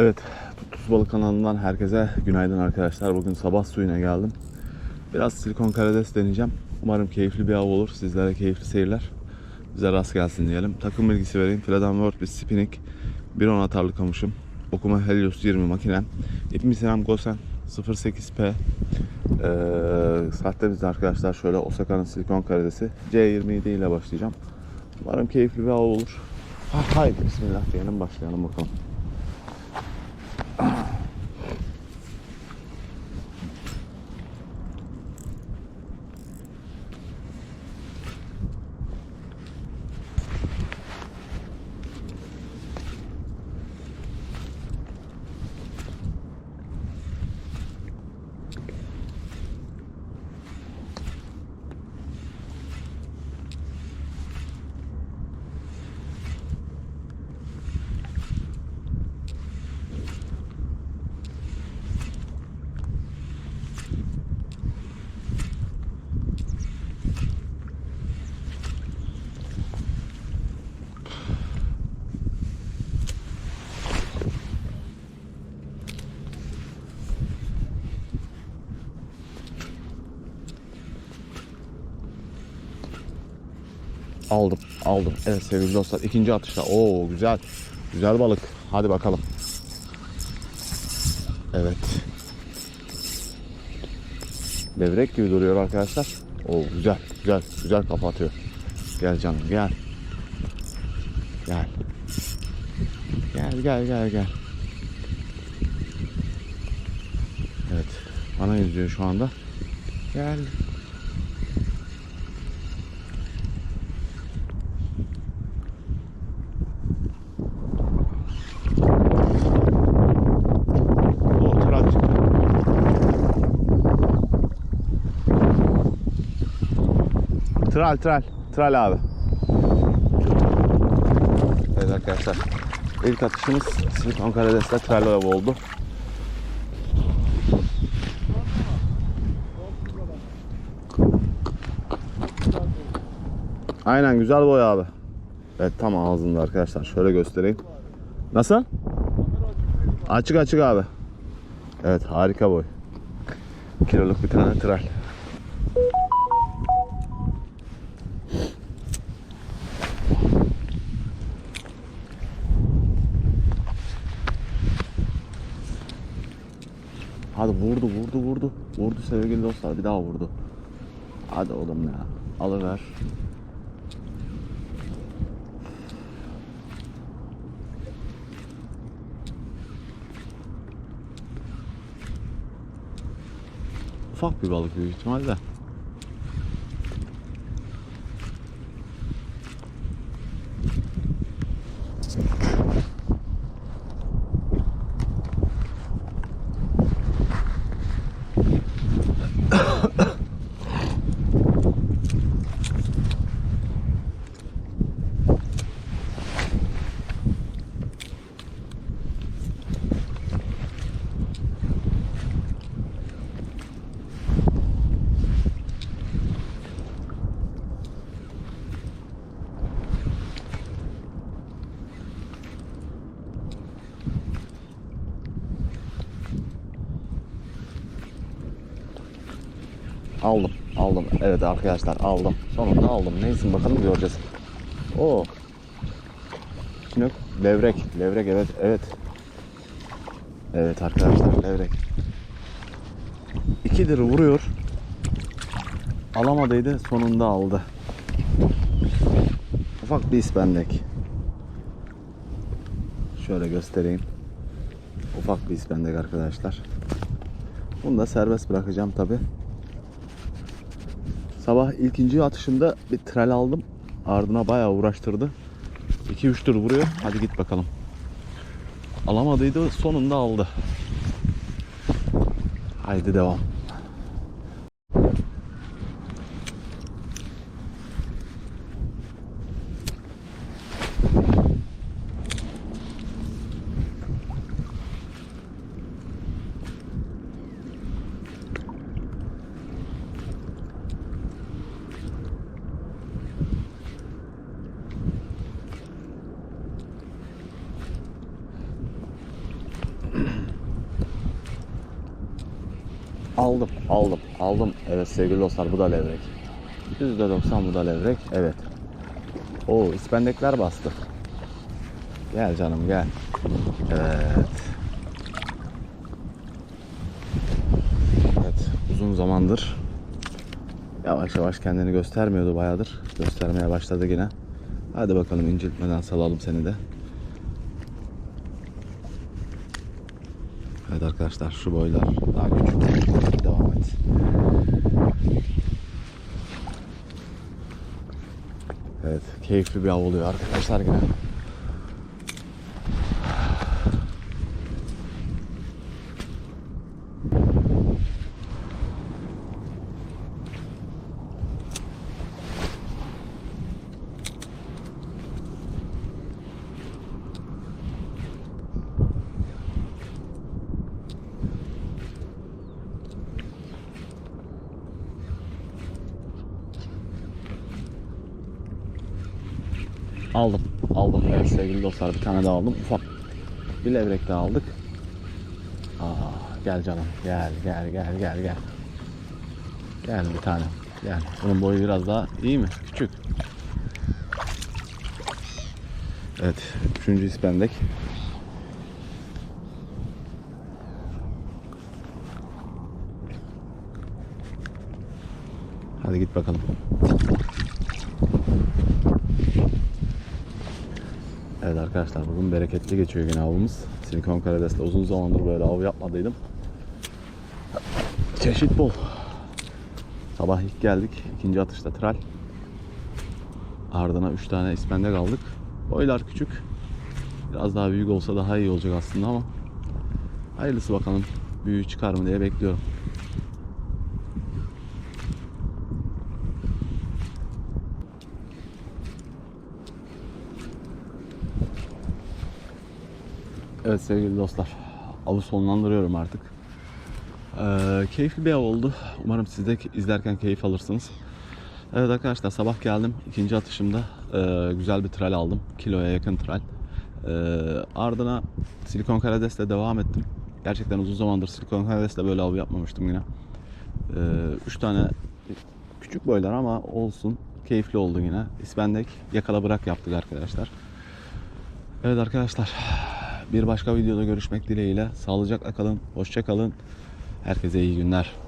Evet, Tuz Balık kanalından herkese günaydın arkadaşlar. Bugün sabah suyuna geldim. Biraz silikon karides deneyeceğim. Umarım keyifli bir av olur. Sizlere keyifli seyirler. Bize rast gelsin diyelim. Takım bilgisi vereyim. Filadan World bir spinning. 1.10 atarlı kamışım. Okuma Helios 20 makinem. İpim Sinem Gosen 08P. Ee, bizde arkadaşlar şöyle Osaka'nın silikon karidesi. C27 ile başlayacağım. Umarım keyifli bir av olur. Ha, haydi bismillah diyelim başlayalım bakalım. Aldım, aldım. Evet sevgili dostlar ikinci atışta. Oo güzel. Güzel balık. Hadi bakalım. Evet. Levrek gibi duruyor arkadaşlar. Oo güzel, güzel, güzel kapatıyor. Gel canım gel. Gel. Gel gel gel gel. Evet. Bana yüzüyor şu anda. Gel. Tral tral. Tral abi. Evet arkadaşlar. İlk atışımız silikon karidesle tral avı oldu. Aynen güzel boy abi. Evet tam ağzında arkadaşlar. Şöyle göstereyim. Nasıl? Açık açık abi. Evet harika boy. Kiloluk bir tane tral. Hadi vurdu vurdu vurdu. Vurdu sevgili dostlar bir daha vurdu. Hadi oğlum ya. Alıver. Ufak bir balık büyük ihtimalle. Aldım. Aldım. Evet arkadaşlar aldım. Sonunda aldım. Neysin bakalım göreceğiz. Oo. Yok. Levrek. Levrek evet. Evet. Evet arkadaşlar levrek. İkidir vuruyor. Alamadıydı. Sonunda aldı. Ufak bir ispendek. Şöyle göstereyim. Ufak bir ispendek arkadaşlar. Bunu da serbest bırakacağım tabi. Sabah ilkinci atışımda bir tral aldım. Ardına bayağı uğraştırdı. 2-3 tur vuruyor. Hadi git bakalım. Alamadıydı sonunda aldı. Haydi devam. Aldım, aldım, aldım. Evet sevgili dostlar bu da levrek. %90 bu da levrek. Evet. Oo ispendekler bastı. Gel canım gel. Evet. Evet uzun zamandır yavaş yavaş kendini göstermiyordu bayağıdır. Göstermeye başladı yine. Hadi bakalım inciltmeden salalım seni de. Evet arkadaşlar şu boylar daha küçük. Devam et. Evet keyifli bir av oluyor arkadaşlar yine. Aldım. Aldım evet sevgili dostlar bir tane daha aldım. Ufak bir levrek daha aldık. Aa, gel canım gel gel gel gel gel. Gel bir tane. Gel. Bunun boyu biraz daha iyi mi? Küçük. Evet. Üçüncü ispendek. Hadi git bakalım. Evet arkadaşlar bugün bereketli geçiyor yine avımız. Silikon karidesle uzun zamandır böyle av yapmadıydım. Çeşit bol. Sabah ilk geldik. ikinci atışta tral. Ardına 3 tane ispendek aldık. Boylar küçük. Biraz daha büyük olsa daha iyi olacak aslında ama hayırlısı bakalım. Büyüğü çıkar mı diye bekliyorum. Evet sevgili dostlar. Avı sonlandırıyorum artık. Ee, keyifli bir av oldu. Umarım siz de izlerken keyif alırsınız. Evet arkadaşlar sabah geldim. ikinci atışımda e, güzel bir tral aldım. Kiloya yakın tral. E, ardına silikon karidesle devam ettim. Gerçekten uzun zamandır silikon karidesle böyle av yapmamıştım yine. 3 tane küçük boylar ama olsun. Keyifli oldu yine. İspendek yakala bırak yaptık arkadaşlar. Evet arkadaşlar bir başka videoda görüşmek dileğiyle. Sağlıcakla kalın, hoşça kalın. Herkese iyi günler.